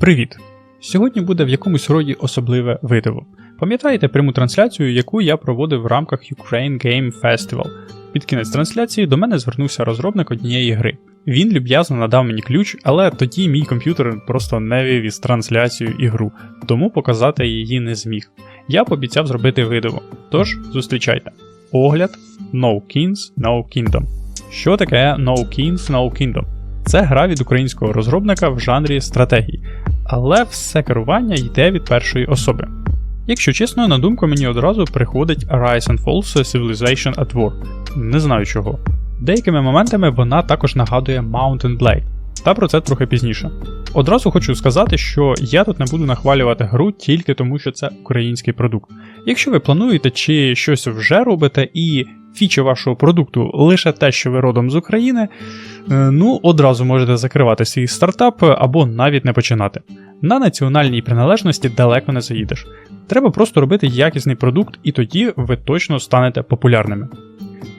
Привіт! Сьогодні буде в якомусь роді особливе видиво. Пам'ятаєте пряму трансляцію, яку я проводив в рамках Ukraine Game Festival? Під кінець трансляції до мене звернувся розробник однієї гри. Він люб'язно надав мені ключ, але тоді мій комп'ютер просто не вивіз трансляцію і гру, тому показати її не зміг. Я пообіцяв зробити видиво. Тож зустрічайте. Огляд No Kings No Kingdom. Що таке No Kings No Kingdom? Це гра від українського розробника в жанрі стратегії, але все керування йде від першої особи. Якщо чесно, на думку мені одразу приходить Rise and Falls Civilization at War. Не знаю чого. Деякими моментами вона також нагадує Mountain Blade, та про це трохи пізніше. Одразу хочу сказати, що я тут не буду нахвалювати гру тільки тому, що це український продукт. Якщо ви плануєте чи щось вже робите, і фіча вашого продукту лише те, що ви родом з України, е, ну одразу можете закривати свій стартап або навіть не починати. На національній приналежності далеко не заїдеш. Треба просто робити якісний продукт, і тоді ви точно станете популярними.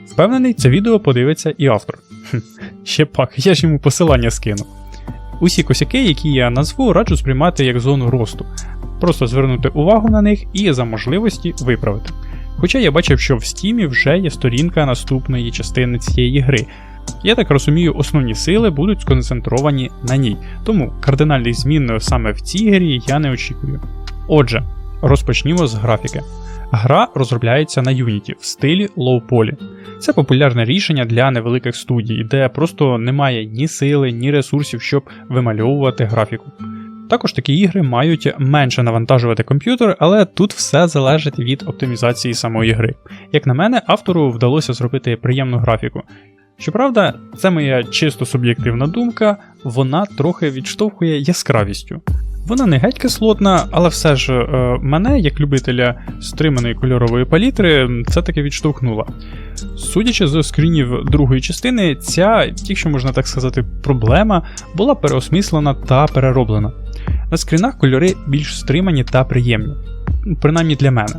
Впевнений, це відео подивиться і автор. Ще пак, я ж йому посилання скину. Усі косяки, які я назву, раджу сприймати як зону росту, просто звернути увагу на них і за можливості виправити. Хоча я бачив, що в стімі вже є сторінка наступної частини цієї гри. Я так розумію, основні сили будуть сконцентровані на ній, тому кардинальних змін саме в цій грі я не очікую. Отже, розпочнімо з графіки. Гра розробляється на Unity в стилі Poly. Це популярне рішення для невеликих студій, де просто немає ні сили, ні ресурсів, щоб вимальовувати графіку. Також такі ігри мають менше навантажувати комп'ютер, але тут все залежить від оптимізації самої гри. Як на мене, автору вдалося зробити приємну графіку. Щоправда, це моя чисто суб'єктивна думка, вона трохи відштовхує яскравістю. Вона не геть кислотна, але все ж е, мене, як любителя стриманої кольорової палітри, це таки відштовхнуло. Судячи з скрінів другої частини, ця, якщо можна так сказати, проблема була переосмислена та перероблена. На скрінах кольори більш стримані та приємні, принаймні для мене.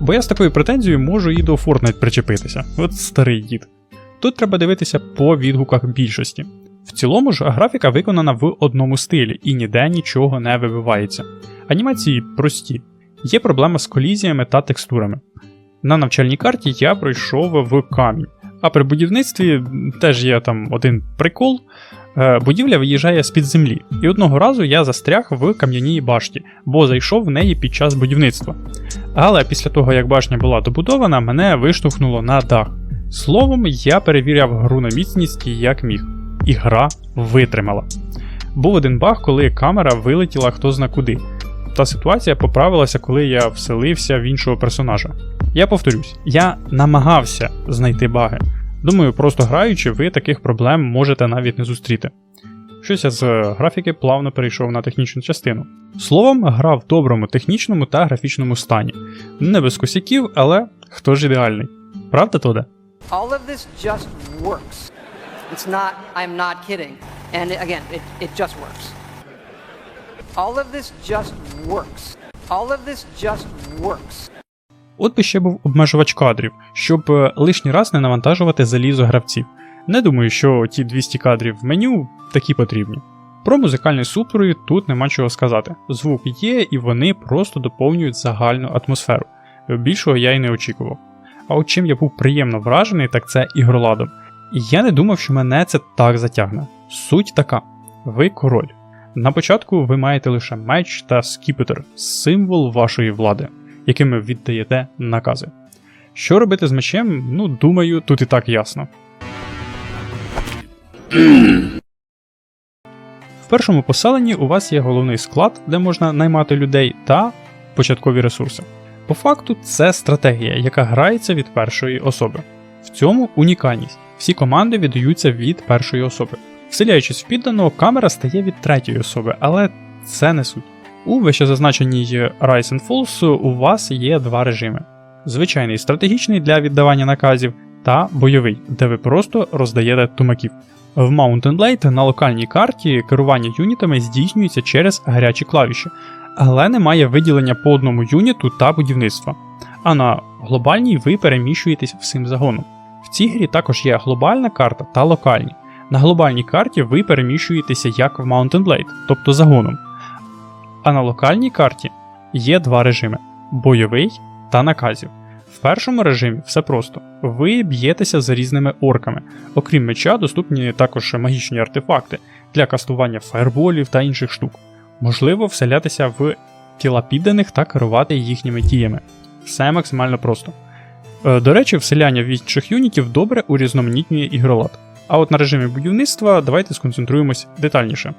Бо я з такою претензією можу і до Fortnite причепитися, от старий дід. Тут треба дивитися по відгуках більшості. В цілому ж графіка виконана в одному стилі і ніде нічого не вибивається. Анімації прості, є проблема з колізіями та текстурами. На навчальній карті я пройшов в камінь, а при будівництві теж є там один прикол. Е, Будівля виїжджає з-під землі, і одного разу я застряг в кам'яній башті, бо зайшов в неї під час будівництва. Але після того, як башня була добудована, мене виштовхнуло на дах. Словом, я перевіряв гру на міцність як міг, і гра витримала. Був один баг, коли камера вилетіла хто зна куди. Та ситуація поправилася, коли я вселився в іншого персонажа. Я повторюсь, я намагався знайти баги. Думаю, просто граючи, ви таких проблем можете навіть не зустріти. Щось я з графіки плавно перейшов на технічну частину. Словом, гра в доброму технічному та графічному стані. Не без косяків, але хто ж ідеальний? Правда, Тоде? All of this just works. It's not, I'm not kidding. And again, it, it just works. All of this just works. All of this just works. От би ще був обмежувач кадрів, щоб е, лишній раз не навантажувати залізо гравців. Не думаю, що ті 200 кадрів в меню такі потрібні. Про музикальний супровід тут нема чого сказати. Звук є, і вони просто доповнюють загальну атмосферу. Більшого я й не очікував. А от чим я був приємно вражений, так це ігроладом. І я не думав, що мене це так затягне. Суть така: ви король. На початку ви маєте лише меч та скіпетр, символ вашої влади, яким віддаєте накази. Що робити з мечем, ну думаю, тут і так ясно. В першому поселенні у вас є головний склад, де можна наймати людей, та початкові ресурси. По факту, це стратегія, яка грається від першої особи. В цьому унікальність. Всі команди віддаються від першої особи. Вселяючись в підданого, камера стає від третьої особи, але це не суть. У вищезазначеній Rise and Falls у вас є два режими: звичайний стратегічний для віддавання наказів та бойовий, де ви просто роздаєте тумаків. В Mountain Blade на локальній карті керування юнітами здійснюється через гарячі клавіші, але немає виділення по одному юніту та будівництва. А на глобальній ви переміщуєтесь всім загоном. В цій грі також є глобальна карта та локальні. На глобальній карті ви переміщуєтеся як в Mountain Blade, тобто загоном. А на локальній карті є два режими: бойовий та наказів. В першому режимі все просто. Ви б'єтеся за різними орками. Окрім меча, доступні також магічні артефакти для кастування фаерболів та інших штук. Можливо вселятися в тіла підданих та керувати їхніми діями. Все максимально просто. Е, До речі, вселяння в інших юнітів добре урізноманітнює ігролад. А от на режимі будівництва давайте сконцентруємось детальніше.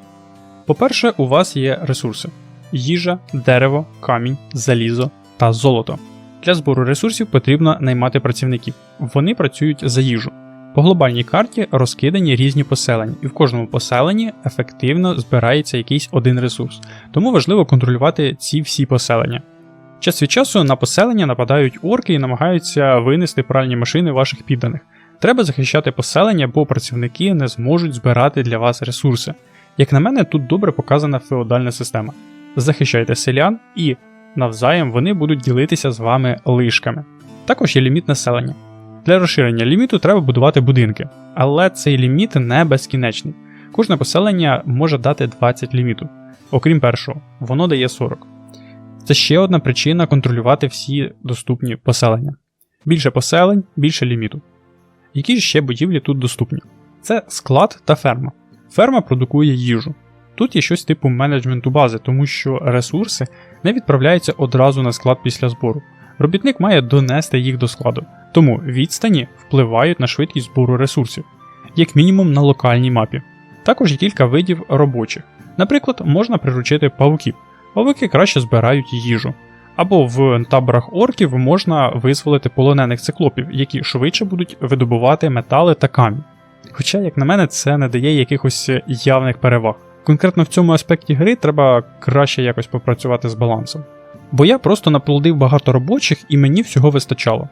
По-перше, у вас є ресурси: їжа, дерево, камінь, залізо та золото. Для збору ресурсів потрібно наймати працівників. Вони працюють за їжу. По глобальній карті розкидані різні поселення, і в кожному поселенні ефективно збирається якийсь один ресурс, тому важливо контролювати ці всі поселення. Час від часу на поселення нападають орки і намагаються винести пральні машини ваших підданих. Треба захищати поселення, бо працівники не зможуть збирати для вас ресурси. Як на мене, тут добре показана феодальна система. Захищайте селян і навзаєм вони будуть ділитися з вами лишками. Також є ліміт населення. Для розширення ліміту треба будувати будинки, але цей ліміт не безкінечний. Кожне поселення може дати 20 ліміту. Окрім першого, воно дає 40. Це ще одна причина контролювати всі доступні поселення. Більше поселень, більше ліміту. Які ж ще будівлі тут доступні? Це склад та ферма. Ферма продукує їжу. Тут є щось типу менеджменту бази, тому що ресурси не відправляються одразу на склад після збору. Робітник має донести їх до складу, тому відстані впливають на швидкість збору ресурсів, як мінімум на локальній мапі. Також є кілька видів робочих. Наприклад, можна приручити павуків. Павуки краще збирають їжу. Або в таборах орків можна визволити полонених циклопів, які швидше будуть видобувати метали та камінь. Хоча, як на мене, це не дає якихось явних переваг. Конкретно в цьому аспекті гри треба краще якось попрацювати з балансом. Бо я просто наплодив багато робочих і мені всього вистачало.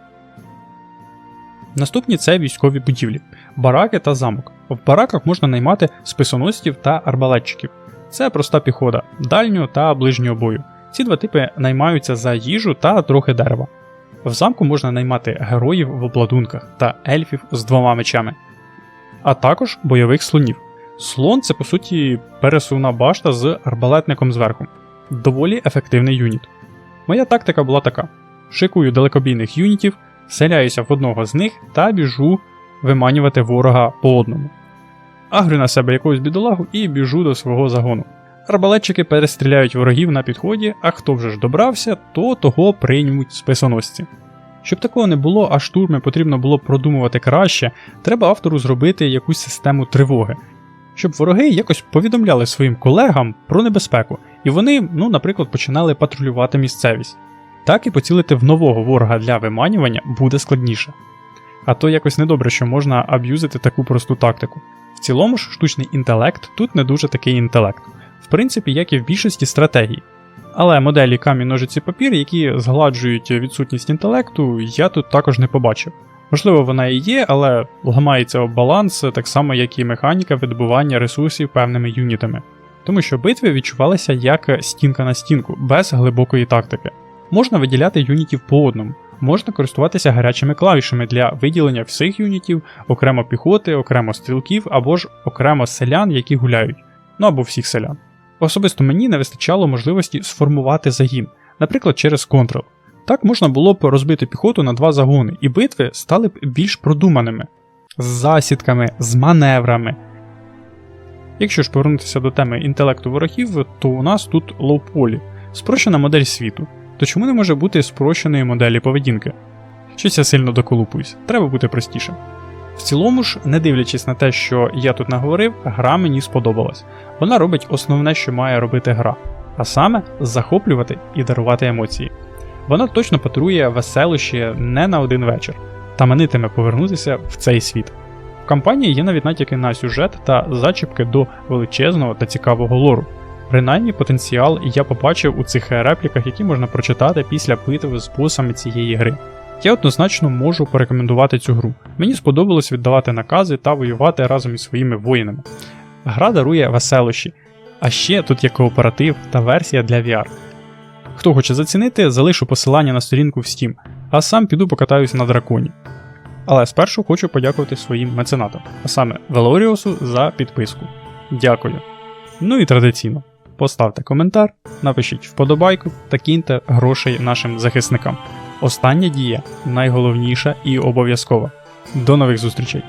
Наступні це військові будівлі, бараки та замок. В бараках можна наймати списоносців та арбалетчиків. Це проста піхота, дальнього та ближнього бою. Ці два типи наймаються за їжу та трохи дерева. В замку можна наймати героїв в обладунках та ельфів з двома мечами, а також бойових слонів. Слон це по суті пересувна башта з арбалетником зверху. Доволі ефективний юніт. Моя тактика була така: шикую далекобійних юнітів, селяюся в одного з них та біжу виманювати ворога по одному. Агрю на себе якогось бідолагу і біжу до свого загону. Арбалетчики перестріляють ворогів на підході, а хто вже ж добрався, то того приймуть списоносці. Щоб такого не було, а штурми потрібно було продумувати краще, треба автору зробити якусь систему тривоги, щоб вороги якось повідомляли своїм колегам про небезпеку, і вони, ну, наприклад, починали патрулювати місцевість. Так і поцілити в нового ворога для виманювання буде складніше. А то якось недобре, що можна аб'юзити таку просту тактику. В цілому ж штучний інтелект тут не дуже такий інтелект, в принципі, як і в більшості стратегій. Але моделі камінь ножиці папір, які згладжують відсутність інтелекту, я тут також не побачив. Можливо, вона і є, але ламається баланс, так само як і механіка видобування ресурсів певними юнітами. Тому що битви відчувалися як стінка на стінку, без глибокої тактики. Можна виділяти юнітів по одному, можна користуватися гарячими клавішами для виділення всіх юнітів, окремо піхоти, окремо стрілків або ж окремо селян, які гуляють, ну або всіх селян. Особисто мені не вистачало можливості сформувати загін, наприклад, через Ctrl. Так можна було б розбити піхоту на два загони, і битви стали б більш продуманими, з засідками, з маневрами. Якщо ж повернутися до теми інтелекту ворогів, то у нас тут лоу-полі, спрощена модель світу. То чому не може бути спрощеної моделі поведінки? Щось я сильно доколупуюсь, треба бути простішим. В цілому ж, не дивлячись на те, що я тут наговорив, гра мені сподобалась. Вона робить основне, що має робити гра, а саме захоплювати і дарувати емоції. Вона точно патрує веселощі не на один вечір, та манитиме повернутися в цей світ. В кампанії є навіть натяки на сюжет та зачіпки до величезного та цікавого лору. Принаймні потенціал я побачив у цих репліках, які можна прочитати після битви з босами цієї гри. Я однозначно можу порекомендувати цю гру. Мені сподобалось віддавати накази та воювати разом із своїми воїнами. Гра дарує веселощі, а ще тут є кооператив та версія для VR. Хто хоче зацінити, залишу посилання на сторінку в Steam, а сам піду покатаюся на драконі. Але спершу хочу подякувати своїм меценатам, а саме Велоріусу за підписку. Дякую. Ну і традиційно. поставте коментар, напишіть вподобайку та киньте грошей нашим захисникам. Остання дія найголовніша і обов'язкова. До нових зустрічей!